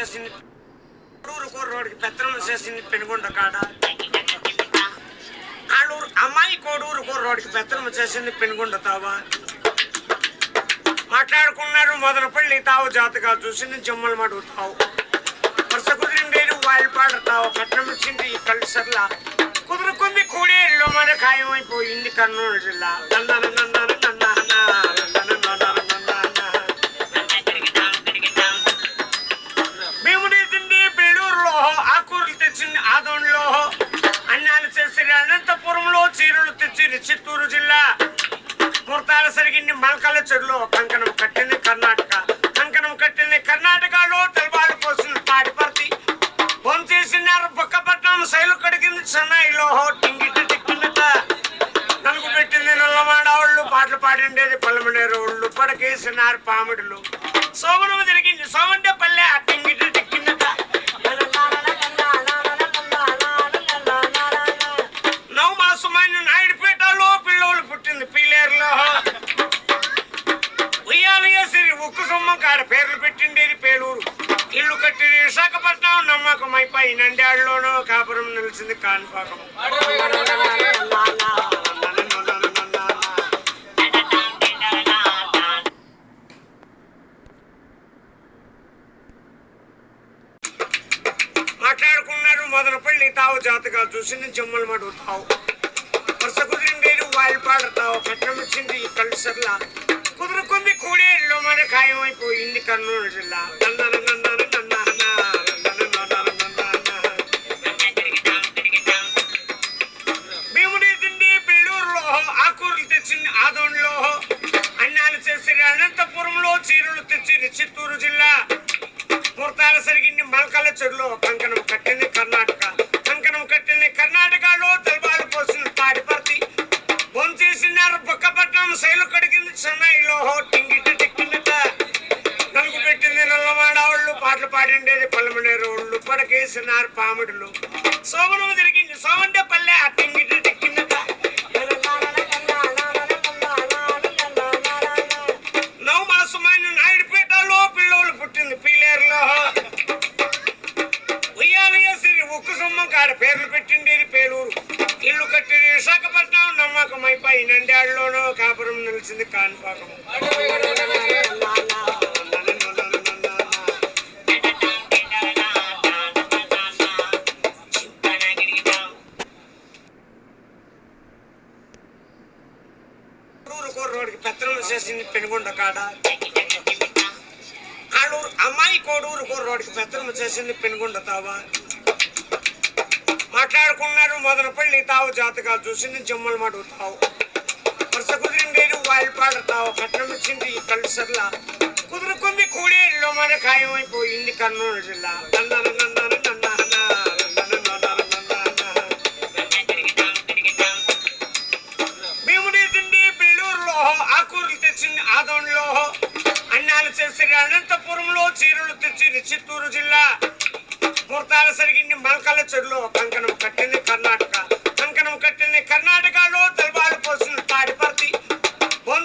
చేసింది. ఊరు కోరోడికి పెత్తనం చేసింది పెనుగొండ కాడ. ఆడూరు అమ్మాయి కోడూరు కోరోడికి పెత్తనం చేసింది పెనుగొండ తావా. మాట్లాడుకున్నారు మొదలపల్లి తావు జాతకాలు చూసింది జమ్మల మడుగు తావు. వరుస కుదిరిండేరు వాళ్ళు పాడతావు కట్నం ఇచ్చింది ఈ కల్సర్లా. కుదురుకుంది కూడేళ్ళు మన ఖాయం అయిపోయింది కర్నూలు జిల్లా. నన్న నన్న నన్న. మల్కల చెరులో కంకణం కట్టింది కర్ణాటక. కంకణం కట్టింది కర్ణాటకలో తెలబాలు పోసింది తాటిపర్తి చేసినారు బొక్కపట్నం శైలు కడిగింది చెన్నైలో. టింగిటి టిక్కినట నలుగు పెట్టింది నల్లమాడవాళ్ళు పాటలు పాడిండేది పల్లమనేరు వాళ్ళు పడకేసినారు పామిడులు. సోమనం జరిగింది సోమంటే పల్లె ఆ టింగిటి టిక్కినట నవ్వు మాసమైన నాయుడుపేటలో గారు పేర్లు పెట్టిండేది పేలూరు. ఇల్లు కట్టింది విశాఖపట్నం నమ్మకం అయిపోయి నంద్యాడలోనూ కాపురం నిలిచింది కాన్పాకం మాట్లాడుకున్నారు మొదలపల్లి తావు జాతకాలు చూసింది జమ్మల మడుగు తావు. వరుస కుదిరిండేది వాయిల్ పాడతావు కట్నం ఇచ్చింది ఈ సర్లా కుదురుకుంది కూడేళ్ళు మన ఖాయం అయిపోయింది కర్నూలు జిల్లా నందన నందన నందన నందన నందన నందన. భీముడి తిండి బెడూరులో ఆకూరలు తెచ్చింది ఆదోన్లో. అన్నాలు చేసి అనంతపురంలో చీరలు తెచ్చింది చిత్తూరు జిల్లా. ముహూర్తాల సరిగింది మల్కల చెరులో కంకణం కట్టింది కర్ణాటక. పల్లమనేరు ఒళ్ళు పడకేసినారు పామిడులు. సోమనము జరిగింది. సోమంటే పల్లె ఆ టింగిటి నవ్వు మాసమైన నాయుడుపేటలో పిల్లోలు పుట్టింది పీలేరులో. ఉయ్యాలయ్య సిరి ఉక్కు సొమ్మం కాడ పేర్లు పెట్టిండేది పేలూరు. ఇల్లు కట్టింది విశాఖపట్నం నమ్మకం అయిపోయి నంద్యాడలోనూ కాపురం నిలిచింది కాన్పాకం ఊరు కోరోడికి పెత్తనం చేసింది పెనుగొండ కాడ. ఆడూరు అమ్మాయి కోడూరు కోరోడికి పెత్తనం చేసింది పెనుగొండ తావా. మాట్లాడుకున్నారు మొదలపల్లి తావు జాతకాలు చూసింది జమ్మల మడుగు తావు. వరుస కుదిరిండేది వాళ్ళు పాడతావు కట్నం ఇచ్చింది ఈ సర్లా కుదురుకుంది కూడేళ్ళలో మన ఖాయం అయిపోయింది కర్నూలు జిల్లా. ఆకూరలు తెచ్చింది అన్నాలు చేసి అనంతపురంలో చీరలు తెచ్చింది చిత్తూరు జిల్లా ముహూర్తాలు సరిగింది మల్కల చెరులో కంకణం కట్టింది కర్ణాటక. కంకణం కట్టింది కర్ణాటకలో తెలబాలు పోసింది తాడిపర్తి.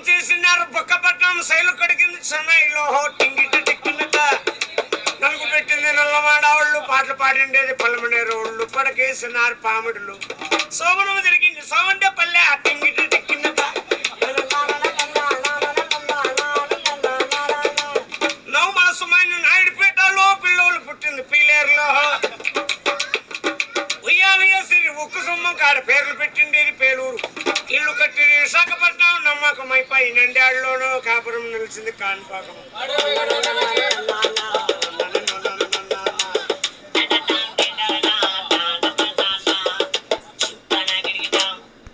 చేసినారు బొక్కపట్నం శైలు కడిగింది చెన్నైలో టింగిటి టిక్కినట నలుగు పెట్టింది నల్లమాడవాళ్ళు పాటలు పాడిండేది పల్లమనేరు ఒళ్ళు పడకేసినారు పాముడులు. సోమనం జరిగింది సోమంటే పల్లె ఆ టింగిటి కట్టిండేది పేలూరు. ఇల్లు కట్టింది విశాఖపట్నం. నమ్మకం అయిపోయి నంద్యాడలోనూ కాపురం నిలిచింది కాన్పాకం